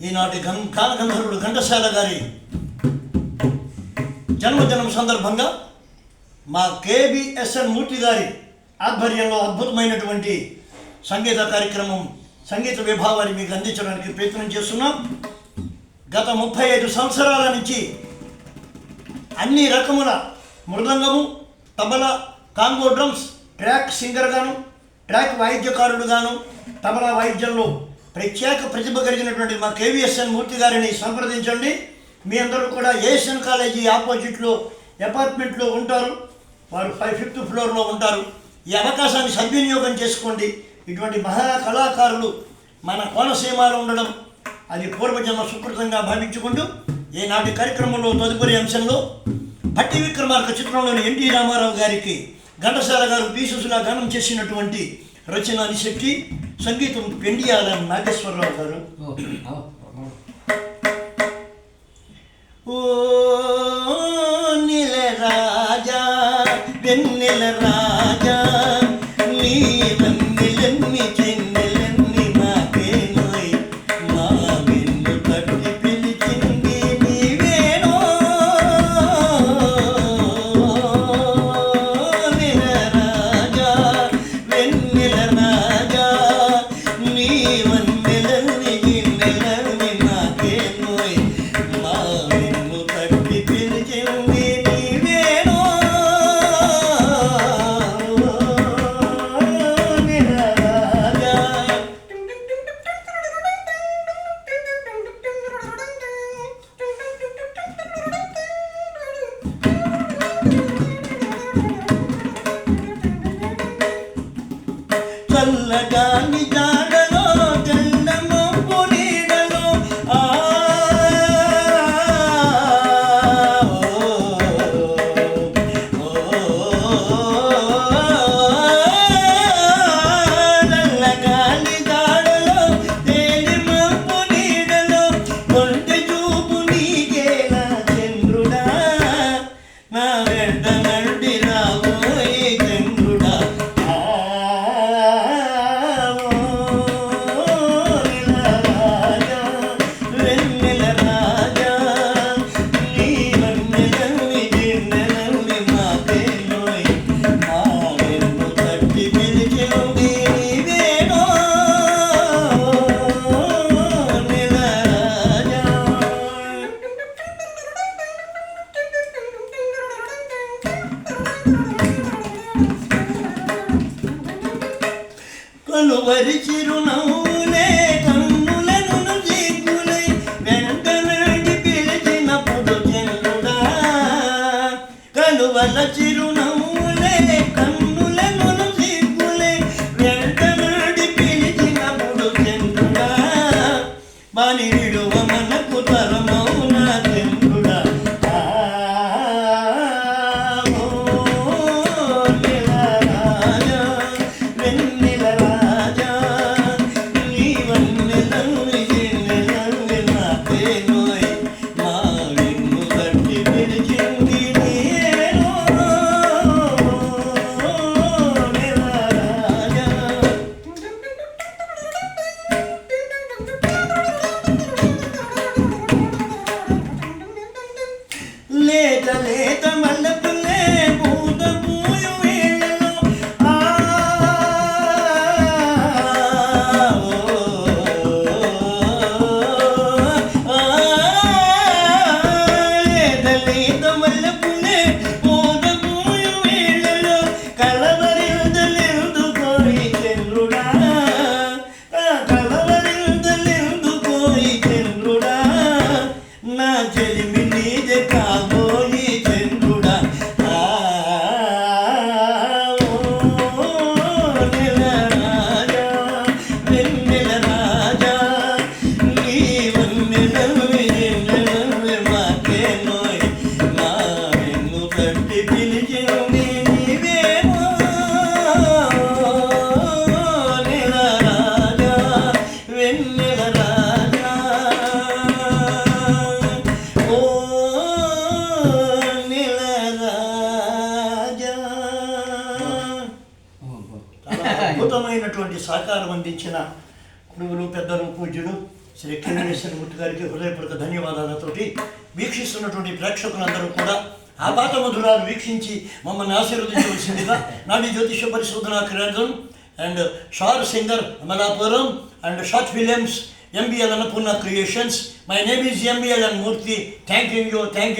ఈనాటి గం గానగంధర్వుడు ఘంటసాల గారి జన్మదినం సందర్భంగా మా కేబిఎస్ఎన్ మూర్తి గారి ఆధ్వర్యంలో అద్భుతమైనటువంటి సంగీత కార్యక్రమం సంగీత విభావాన్ని మీకు అందించడానికి ప్రయత్నం చేస్తున్నాం. గత ముప్పై ఐదు సంవత్సరాల నుంచి అన్ని రకముల మృదంగము తబల కాంగో డ్రమ్స్ ట్రాక్ సింగర్గాను ట్రాక్ వాయిద్యకారుడుగాను తబలా వాయిద్యంలో ప్రత్యేక ప్రతిభ కలిగినటువంటి మా కేవీఎస్ఎన్ మూర్తి గారిని సంప్రదించండి. మీ అందరూ కూడా ఏఎస్ఎన్ కాలేజీ ఆపోజిట్లో అపార్ట్మెంట్లో ఉంటారు. వారు ఫైవ్ ఫిఫ్త్ ఫ్లోర్లో ఉంటారు. ఈ అవకాశాన్ని సద్వినియోగం చేసుకోండి. ఇటువంటి మహా కళాకారులు మన కోనసీమలో ఉండడం అది పూర్వజన్మ సుకృతంగా భావించుకుంటూ ఈనాటి కార్యక్రమంలో తదుపరి అంశంలో భట్టి విక్రమార్క చిత్రంలోని ఎన్టీ రామారావు గారికి ఘంటసాల గారు పీసుసులా గానం చేసినటువంటి రచన అనిశెట్టి సంగీతం పెండియాల నాగేశ్వరరావు గారు ఓ నీల రాజా వెన్నెల రాజా కలువరి చిరునవ్వులే चले సహకారం అందించిన గురువులు పెద్దలు పూజ్యులు శ్రీ కిరణేశ్వర మూర్తి గారికి హృదయపూర్వక ధన్యవాదాలతోటి వీక్షిస్తున్నటువంటి ప్రేక్షకులందరూ కూడా ఆపాత మధురాలు వీక్షించి మమ్మల్ని ఆశీర్వదించవలసిందిగా నాటి జ్యోతిష పరిశోధన కేంద్రం and short singer Amalapuram and short films MBL Annapurna creations my name is MBL and Murthy thank you thank you